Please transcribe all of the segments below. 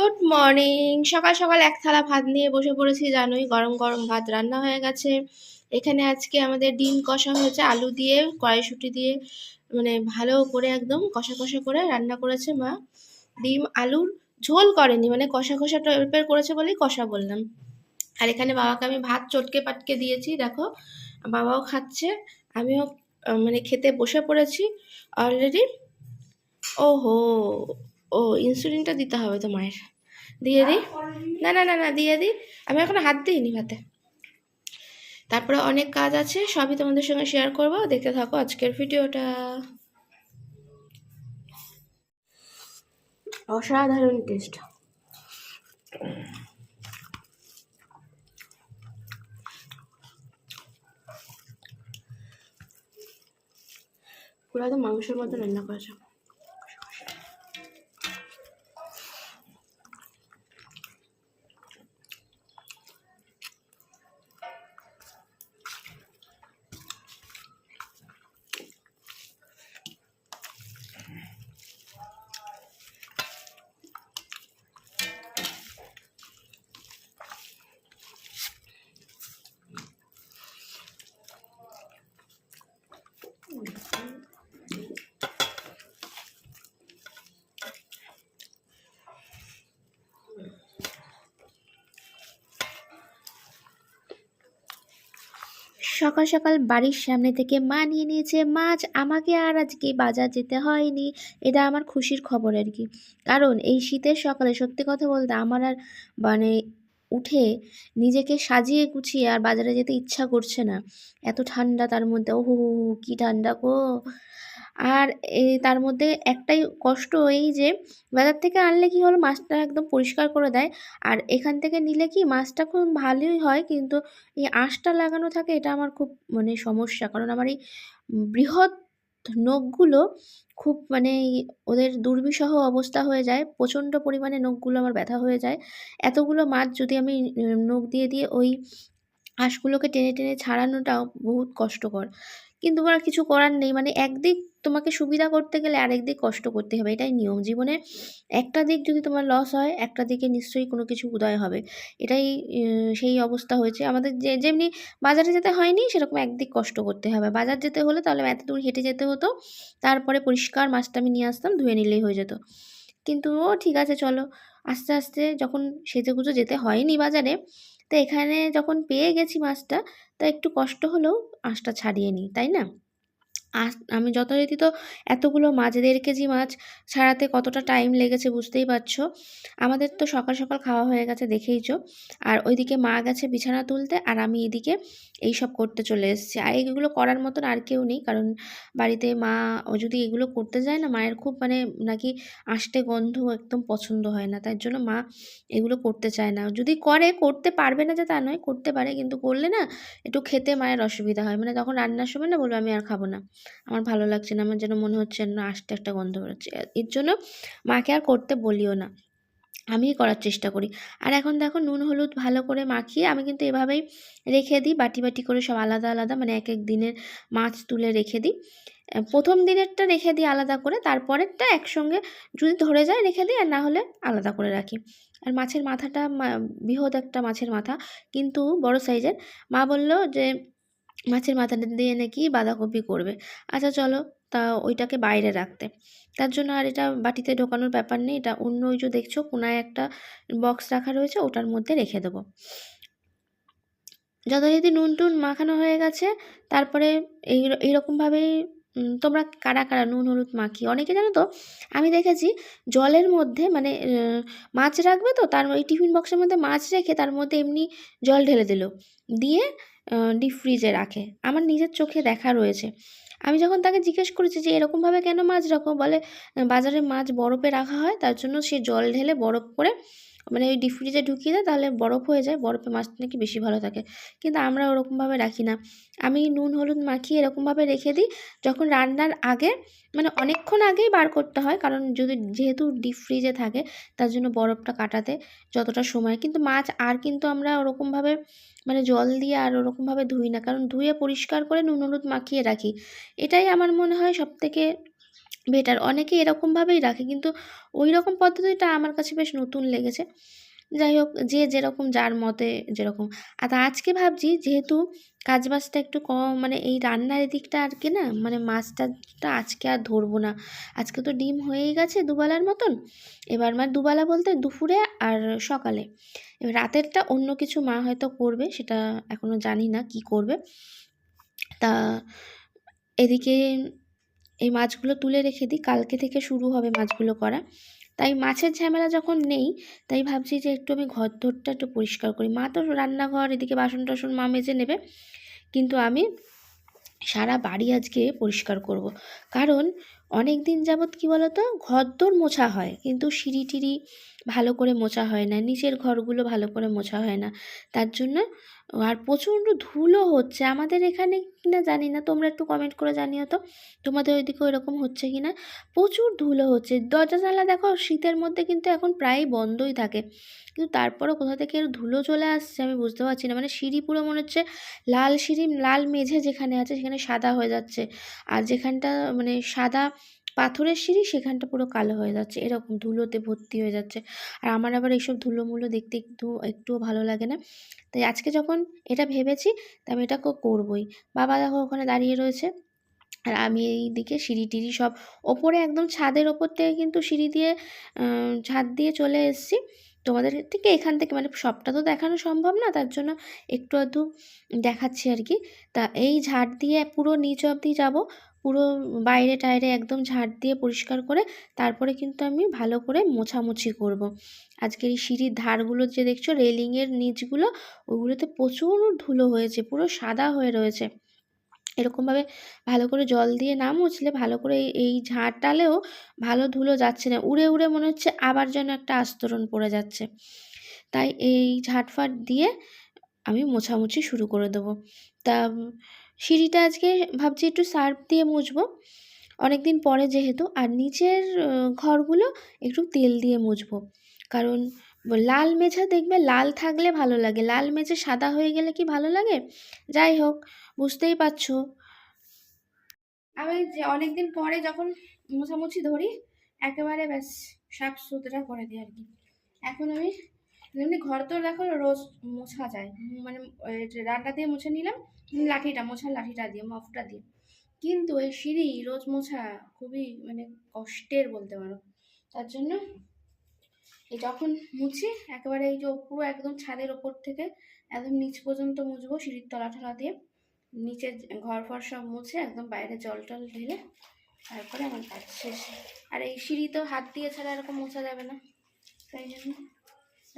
Good morning সকাল সকাল এক থালা ভাত নিয়ে বসে পড়েছি, জানোই গরম গরম ভাত রান্না হয়ে গেছে। এখানে আজকে আমাদের ডিম কষা হয়েছে, আলু দিয়ে, কড়াইশুঁটি দিয়ে মানে ভালো করে একদম কষা কষা করে রান্না করেছে মা। ডিম আলুর ঝোল করেনি মানে কষা কষা টাইপের করেছে বলেই কষা বললাম। আর এখানে বাবাকে আমি ভাত চটকে পাটকে দিয়েছি, দেখো। বাবাও খাচ্ছে, আমিও মানে খেতে বসে পড়েছি অলরেডি ওহো! ও ইনসুলিনটা দিতে হবে তো মায়ের। দিয়ে দিই। না না না না, দিয়ে দিই। আমি এখনও হাত দিইনি ভাতে। তারপরে অনেক কাজ আছে, সবই তোমাদের সঙ্গে শেয়ার করব। দেখতে থাকো আজকের ভিডিওটা অসাধারণ টেস্ট পুরো তো মাংসের মতো রান্না করেছে। সকাল সকাল বাড়ির সামনে থেকে মা নিয়ে নিয়েছে মাছ। আমাকে আর আজকে বাজার যেতে হয়নি। এটা আমার খুশির খবর আর কি। কারণ এই শীতের সকালে সত্যি কথা বলতে আমার আর মানে উঠে নিজেকে সাজিয়ে গুছিয়ে আর বাজারে যেতে ইচ্ছা করছে না। এত ঠান্ডা তার মধ্যে ওহো কি ঠান্ডা গো। আর এই তার মধ্যে একটাই কষ্ট এই যে বাজার থেকে আনলে কি হলো? মাছটা একদম পরিষ্কার করে দেয়। আর এখান থেকে নিলে কি মাছটা খুব ভালোই হয়, কিন্তু এই আঁশটা লাগানো থাকে এটা আমার খুব মানে সমস্যা। কারণ আমার এই বৃহৎ নখগুলো খুব মানে ওদের দুর্বিষহ অবস্থা হয়ে যায়। প্রচণ্ড পরিমাণে নখগুলো আমার ব্যথা হয়ে যায়। এতগুলো মাছ যদি আমি নখ দিয়ে দিয়ে ওই আঁশগুলোকে টেনে টেনে ছাড়ানোটাও বহুত কষ্টকর। কিন্তু আর কিছু করার নেই। মানে একদিক তোমাকে সুবিধা করতে গেলে আরেক দিক কষ্ট করতে হবে। এটাই নিয়ম। জীবনে একটা দিক যদি তোমার লস হয়, একটা দিকে নিশ্চয়ই কোনো কিছু উদয় হবে। এটাই সেই অবস্থা হয়েছে। আমাদের যে, যেমনি বাজারে যেতে হয়নি, সেরকম একদিক কষ্ট করতে হবে। বাজার যেতে হলে তাহলে এত দূর হেঁটে যেতে হতো। তারপরে পরিষ্কার মাছটা আমি নিয়ে আসতাম, ধুয়ে নিলেই হয়ে যেত। কিন্তু ও ঠিক আছে, চলো। আস্তে আস্তে যখন সেজেগুজে যেতে হয়নি বাজারে তো এখানে যখন পেয়ে গেছি মাছটা, তা একটু কষ্ট হলেও আঁশটা ছাড়িয়ে নিই, তাই না? আমি যথারীতি তো এতগুলো মাছ, দেড় কেজি মাছ ছাড়াতে কতটা টাইম লেগেছে বুঝতেই পারছ? আমাদের তো সকাল সকাল খাওয়া হয়ে গেছে, দেখেইছো। আর ওইদিকে মা গেছে বিছানা তুলতে, আর আমি এদিকে এই সব করতে চলে এসেছি। আর এগুলো করার মতন আর কেউ নেই, কারণ বাড়িতে মা, ও যদি এগুলো করতে যায় না, মায়ের খুব মানে নাকি আষ্টে গন্ধ একদম পছন্দ হয় না। তার জন্য মা এগুলো করতে চায় না। যদি করে, করতে পারবে না যে তা নয়, করতে পারে। কিন্তু করলে না, একটু খেতে মায়ের অসুবিধা হয়। মানে তখন রান্নার সময় না বলবে, আমি আর খাব না। আমার ভালো লাগছে না, আমার যেন মনে হচ্ছে না আস্তে একটা গন্ধ বেরোচ্ছে। এর জন্য মাকে আর করতে বলিও না। আমিই করার চেষ্টা করি। আর এখন দেখো নুন, হলুদ ভালো করে মাখিয়ে আমি কিন্তু এভাবেই রেখে দিই, বাটি বাটি করে সব আলাদা আলাদা মানে এক এক দিনের মাছ তুলে রেখে দিই। প্রথম দিনেরটা রেখে দিই আলাদা করে, তারপরেরটা একসঙ্গে যদি ধরে যায় রেখে দিই, আর না হলে আলাদা করে রাখি। আর মাছের মাথাটা বৃহৎ একটা মাছের মাথা, কিন্তু বড় সাইজের। মা বলল যে মাছের মাথাটা দিয়ে নাকি বাঁধাকপি করবে। আচ্ছা চলো, তা ওইটাকে বাইরে রাখতে। তার জন্য আর এটা বাটিতে ঢোকানোর ব্যাপার নেই, এটা অন্য ওই যে দেখছ কোনায় একটা বক্স রাখা রয়েছে, ওটার মধ্যে রেখে দেবো। যথারীতি নুন টুন মাখানো হয়ে গেছে, তারপরে এই এইরকমভাবেই তোমরা কারা কারা নুন হলুদ মাখি অনেকে জানো তো? আমি দেখেছি জলের মধ্যে মানে মাছ রাখবে তো, তার ওই টিফিন বক্সের মধ্যে মাছ রেখে তার মধ্যে এমনি জল ঢেলে দিল। দিয়ে ডিপ ফ্রিজে রাখে। আমার নিজের চোখে দেখা রয়েছে। আমি যখন তাকে জিজ্ঞেস করেছি যে, এরকমভাবে কেন মাছ রাখো? বলে, বাজারে মাছ বরফে রাখা হয়, তার জন্য সে জল ঢেলে বরফ করে মানে ওই ডিপ ফ্রিজে ঢুকিয়ে দেয়, তাহলে বরফ হয়ে যায়, বরফে মাছটা নাকি বেশি ভালো থাকে। কিন্তু আমরা ওরকমভাবে রাখি না। আমি নুন, হলুদ মাখিয়ে এরকমভাবে রেখে দিই, যখন রান্নার আগে মানে অনেকক্ষণ আগেই বার করতে হয়, কারণ যদি যেহেতু ডিপ ফ্রিজে থাকে, তার জন্য বরফটা কাটাতে যতটা সময়, কিন্তু মাছ আর কিন্তু আমরা ওরকমভাবে মানে জল দিয়ে আর ওরকমভাবে ধুই না, কারণ ধুয়ে পরিষ্কার করে নুন, হলুদ মাখিয়ে রাখি। এটাই আমার মনে হয় সবথেকে বেটার অনেকে এরকমভাবেই রাখে। কিন্তু ওই রকম পদ্ধতিটা আমার কাছে বেশ নতুন লেগেছে। যাই হোক, যে যেরকম যার মতে যেরকম। আর আজকে ভাবছি যেহেতু কাজ বাজটা একটু কম মানে এই রান্নার এদিকটা আর কি না মানে মাছটা আজকে আর ধরবো না। আজকে তো ডিম হয়েই গেছে দুবেলার মতন। এবার মানে দুবেলা বলতে দুপুরে আর সকালে। এবার রাতেরটা অন্য কিছু মা হয়তো করবে, সেটা এখনও জানি না কি করবে। তা এদিকে এই মাছগুলো তুলে রেখে দিই। কালকে থেকে শুরু হবে মাছগুলো করা। তাই মাছের ঝামেলা যখন নেই, তাই ভাবছি যে একটু আমি ঘর ধরটা একটু পরিষ্কার করি। মা তো রান্নাঘর, এদিকে বাসন টাসন মা মেজে নেবে। কিন্তু আমি সারা বাড়ি আজকে পরিষ্কার করব। কারণ অনেক দিন যাবৎ কি বলতো ঘরদোর মোছা হয়। কিন্তু সিঁড়ি টিড়ি ভালো করে মোছা হয় না, নিচের ঘরগুলো ভালো করে মোছা হয় না। তার জন্য, আর প্রচণ্ড ধুলো হচ্ছে। আমাদের এখানে কিনা জানি না, তোমরা একটু কমেন্ট করে জানিও তো, তোমাদের ওইদিকে ওইরকম হচ্ছে কি না প্রচুর ধুলো হচ্ছে। দরজা জানলা দেখো, শীতের মধ্যে কিন্তু এখন প্রায়ই বন্ধই থাকে। কিন্তু তারপরেও কোথা থেকে এর ধুলো চলে আসছে আমি বুঝতে পারছি না। মানে সিঁড়ি পুরো মনে হচ্ছে লাল সিঁড়ি, লাল মেঝে যেখানে আছে সেখানে সাদা হয়ে যাচ্ছে। আর যেখানটা মানে সাদা পাথরের সিঁড়ি সেখানটা পুরো কালো হয়ে যাচ্ছে। এরকম ধুলোতে ভর্তি হয়ে যাচ্ছে। আর আমার আবার এইসব ধুলোমুলো দেখতে একটু, একটুও ভালো লাগে না। তাই আজকে যখন এটা ভেবেছি, তা আমি এটা করবই। বাবা দেখো ওখানে দাঁড়িয়ে রয়েছে। আর আমি এই দিকে সিঁড়ি টিড়ি সব ওপরে একদম ছাদের ওপর থেকে কিন্তু সিঁড়ি দিয়ে ছাদ দিয়ে চলে এসেছি। তোমাদের থেকে এখান থেকে মানে সবটা তো দেখানো সম্ভব না, তার জন্য একটু আধটু দেখাচ্ছি আর কি। তা এই ঝাড় দিয়ে পুরো নিচ অবধি যাব। পুরো বাইরে টাইরে একদম ঝাড় দিয়ে পরিষ্কার করে তারপরে কিন্তু আমি ভালো করে মোছামুছি করব। আজকের এই সিঁড়ির ধারগুলো যে দেখছ, রেলিংয়ের নিচগুলো, ওগুলোতে প্রচুর ধুলো হয়েছে, পুরো সাদা হয়ে রয়েছে। এরকমভাবে ভালো করে জল দিয়ে না মুছলে ভালো করে এই ঝাঁট টালেও ভালো ধুলো যাচ্ছে না, উড়ে উড়ে মনে হচ্ছে আবার যেন একটা আস্তরণ পড়ে যাচ্ছে। তাই এই ঝাঁটফাট দিয়ে আমি মোছামুছি শুরু করে দেবো। তা সিঁড়িটা আজকে ভাবছি একটু সার্ফ দিয়ে মুছবো। অনেক দিন পরে যেহেতু, আর নিচের ঘরগুলো একটু তেল দিয়ে মুছবো। কারণ লাল মেঝে দেখবে লাল থাকলে ভালো লাগে। লাল মেঝে সাদা হয়ে গেলে কি ভালো লাগে? যাই হোক, বুঝতেই পারছ। আমি যে অনেক দিন পরে যখন মোছামুছি ধরি, একেবারে ব্যাস সাফ সুতরা করে দিই আর কি। এখন আমি এমনি ঘর তো দেখো রোজ মোছা যায়। মানে রান্না দিয়ে মুছে নিলাম, লাঠিটা মোছার লাঠিটা দিয়ে, মফটা দিয়ে। কিন্তু এই সিঁড়ি রোজ মোছা খুবই মানে কষ্টের বলতে পারো। তার জন্য এই যখন মুছি, একেবারে এই যে পুরো একদম ছাদের ওপর থেকে একদম নিচ পর্যন্ত মুছবো সিঁড়ির তলা টলা দিয়ে। নিচে ঘর ফর সব মুছে একদম বাইরে জল টল ঢেলে তারপরে আমার কাজ শেষ। আর এই সিঁড়ি তো হাত দিয়ে ছাড়া এরকম মোছা যাবে না।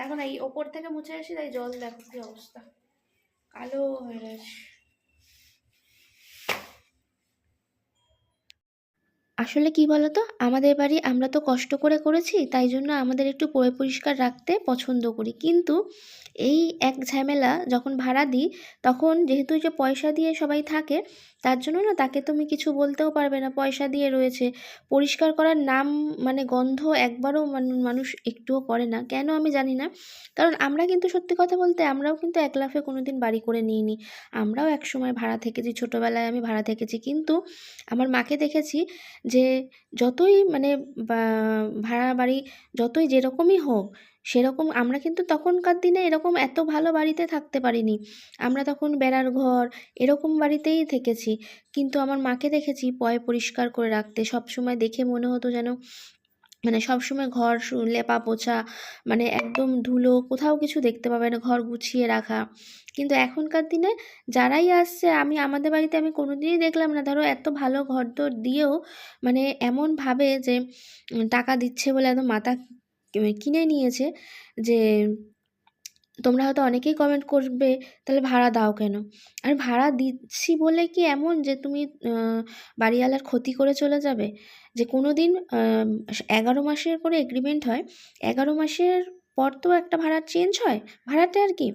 দেখো না এই ওপর থেকে মুছে আসি, তাই জল দেখো কি অবস্থা। কালো হয়ে গেছে। আসলে কি বলতো, আমাদের বাড়ি আমরা তো কষ্ট করে করেছি, তাই জন্য আমাদের একটু পরিষ্কার রাখতে পছন্দ করি। কিন্তু এই এক ঝামেলা যখন ভাড়া দিই, তখন যেহেতু যে পয়সা দিয়ে সবাই থাকে তার জন্য না তাকে তুমি কিছু বলতেও পারবে না। পয়সা দিয়ে রয়েছে। পরিষ্কার করার নাম মানে গন্ধ একবারও মানুষ একটুও করে না। কেন আমি জানি না। কারণ আমরা কিন্তু সত্যি কথা বলতে আমরাও কিন্তু এক লাফে কোনো দিন বাড়ি করে নিইনি। আমরাও এক সময় ভাড়া থেকেছি, ছোটোবেলায় আমি ভাড়া থেকেছি। কিন্তু আমার মাকে দেখেছি যে যতই মানে ভাড়া বাড়ি যতই যেরকমই হোক সেরকম আমরা কিন্তু তখনকার দিনে এরকম এত ভালো বাড়িতে থাকতে পারিনি। আমরা তখন বেড়ার ঘর এরকম বাড়িতেই থেকেছি। কিন্তু আমার মাকে দেখেছি পয় পরিষ্কার করে রাখতে সব সময় দেখে মনে হতো যেন মানে সবসময় ঘর লেপা পোছা মানে একদম ধুলো, কোথাও কিছু দেখতে পাবে না, ঘর গুছিয়ে রাখা। কিন্তু এখনকার দিনে যারাই আসছে, আমি, আমাদের বাড়িতে আমি কোনো দিনই দেখলাম না। ধরো এত ভালো ঘর দর দিয়েও মানে এমন ভাবে যে টাকা দিচ্ছে বলে একদম মাথা কিনে নিয়েছে যে, তোমরা হয়তো অনেকেই কমেন্ট করবে, তাহলে ভাড়া দাও কেন? আর ভাড়া দিচ্ছি বলে কি এমন যে, তুমি বাড়িওয়ালার ক্ষতি করে চলে যাবে? যে কোনো দিন এগারো মাসের করে এগ্রিমেন্ট হয়, এগারো মাসের পর তো একটা ভাড়া চেঞ্জ হয়। ভাড়াটা আর কি,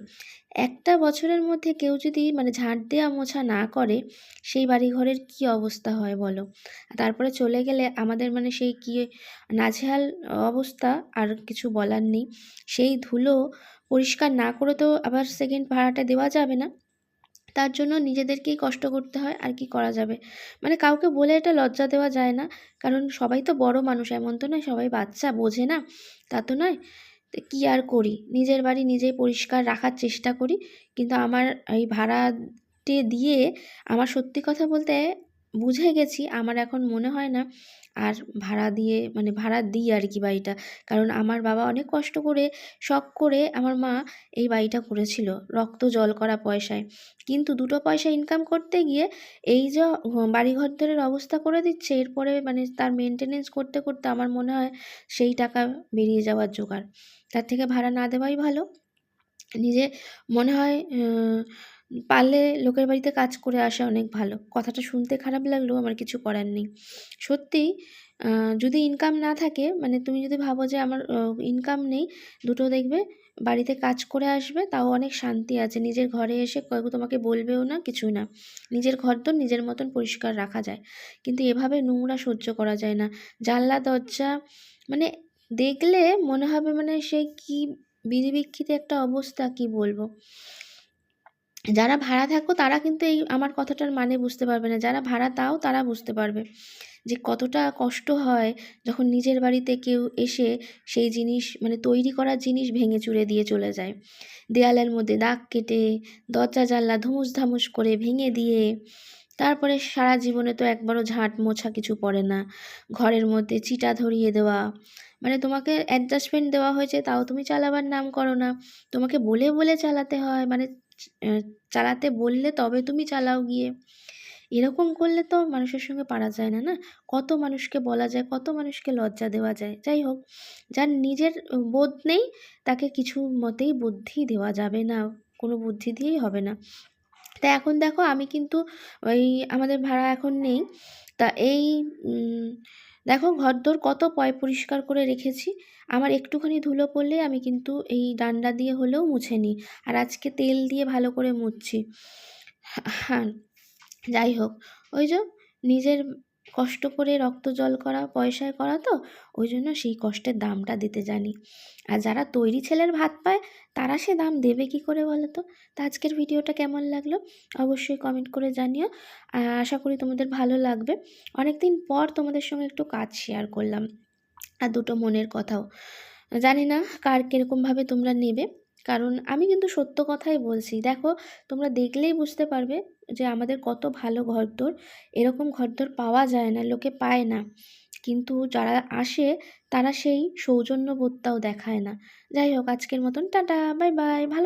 একটা বছরের মধ্যে কেউ যদি মানে ঝাঁট দেওয়া মোছা না করে, সেই বাড়ি ঘরের কী অবস্থা হয় বলো? তারপরে চলে গেলে আমাদের মানে সেই কি নাজেহাল অবস্থা আর কিছু বলার নেই। সেই ধুলো পরিষ্কার না করে তো আবার সেকেন্ড ভাড়াটা দেওয়া যাবে না। তার জন্য নিজেদেরকেই কষ্ট করতে হয়, আর কি করা যাবে? মানে কাউকে বলে এটা লজ্জা দেওয়া যায় না। কারণ সবাই তো বড় মানুষ, এমন তো নয় সবাই বাচ্চা, বোঝে না। তা তো নয়। তো কী আর করি? নিজের বাড়ি নিজেই পরিষ্কার রাখার চেষ্টা করি। কিন্তু আমার এই ভাড়াটে দিয়ে আমার সত্যি কথা বলতে বুঝে গেছি, আমার এখন মনে হয় না আর ভাড়া দিয়ে মানে ভাড়া দিই আর কি বাড়িটা। কারণ আমার বাবা অনেক কষ্ট করে, শখ করে আমার মা এই বাড়িটা করেছিল, রক্ত, জল করা পয়সায়। কিন্তু দুটো পয়সা ইনকাম করতে গিয়ে এই যে বাড়ি ঘরদরের অবস্থা করে দিচ্ছে, এরপরে মানে তার মেনটেনেন্স করতে করতে আমার মনে হয় সেই টাকা বেরিয়ে যাওয়ার জোগাড়। তার থেকে ভাড়া না দেওয়াই ভালো। নিজে মনে হয় পারলে লোকের বাড়িতে কাজ করে আসা অনেক ভালো। কথাটা শুনতে খারাপ লাগলেও আমার কিছু করার নেই। সত্যি যদি ইনকাম না থাকে মানে তুমি যদি ভাবো যে আমার ইনকাম নেই, দুটো দেখবে, বাড়িতে কাজ করে আসবে, তাও অনেক শান্তি আছে। নিজের ঘরে এসে তোমাকে বলবেও না, কিছুই না। নিজের ঘর তো নিজের মতন পরিষ্কার রাখা যায়। কিন্তু এভাবে নোংরা সহ্য করা যায় না। জানলা, দরজা মানে দেখলে মনে হবে মানে সে কি বিড়িবিক্ষিত একটা অবস্থা, কি বলব? যারা ভাড়া থাকো তারা কিন্তু এই আমার কথাটার মানে বুঝতে পারবে না। যারা ভাড়া তাও তারা বুঝতে পারবে যে কতটা কষ্ট হয় যখন নিজের বাড়িতে কেউ এসে সেই জিনিস মানে তৈরি করা জিনিস ভেঙে চুরে দিয়ে চলে যায়। দেয়ালের মধ্যে দাগ কেটে, দরজা জানলা ধুমুস ধামুস করে ভেঙে দিয়ে তারপরে সারা জীবনে তো একবারও ঝাঁট মোছা কিছু পড়ে না। ঘরের মধ্যে চিটা ধরিয়ে দেওয়া মানে তোমাকে অ্যাডজাস্টমেন্ট দেওয়া হয়েছে তাও তুমি চালাবার নাম করো না। তোমাকে বলে বলে চালাতে হয় মানে চালাতে বললে তবে তুমি চালাও গিয়ে। এরকম করলে তো মানুষের সঙ্গে পারা যায় না না? কত মানুষকে বলা যায়, কত মানুষকে লজ্জা দেওয়া যায়। যাই হোক, যার নিজের বোধ নেই, তাকে কিছু মতেই বুদ্ধি দেওয়া যাবে না, কোনো বুদ্ধি দিয়েই হবে না। তা এখন দেখো, আমি কিন্তু ওই আমাদের ভাড়া এখন নেই। তা এই দেখো ঘরদোর কত পয় পরিষ্কার করে রেখেছি। আমার একটুখানি ধুলো পড়লে আমি কিন্তু এই ডান্ডা দিয়ে হলেও মুছে নিই। আর আজকে তেল দিয়ে ভালো করে মুছছি হ্যাঁ যাই হোক। ওই যে নিজের কষ্ট করে রক্ত জল করা, পয়সায় করা তো, ওই জন্য সেই কষ্টের দামটা দিতে জানি। আর যারা তৈরি ছেলের ভাত পায়, তারা সে দাম দেবে কি করে বলো তো? তা আজকের ভিডিওটা কেমন লাগল? অবশ্যই কমেন্ট করে জানিও। আশা করি তোমাদের ভালো লাগবে। অনেক দিন পর তোমাদের সঙ্গে একটু কাজ শেয়ার করলাম। আর দুটো মনের কথাও। জানি না কার কীরকমভাবে তোমরা নেবে। কারণ আমি কিন্তু সত্য কথাই বলছি। দেখো, তোমরা দেখলেই বুঝতে পারবে যে আমাদের কত ভালো ঘরদোর। এরকম ঘরদোর পাওয়া যায় না, লোকে পায় না। কিন্তু যারা আসে, তারা সেই সৌজন্যবোধটাও দেখায় না। যাই হোক, আজকের মতন টাটা, বাই বাই, ভালো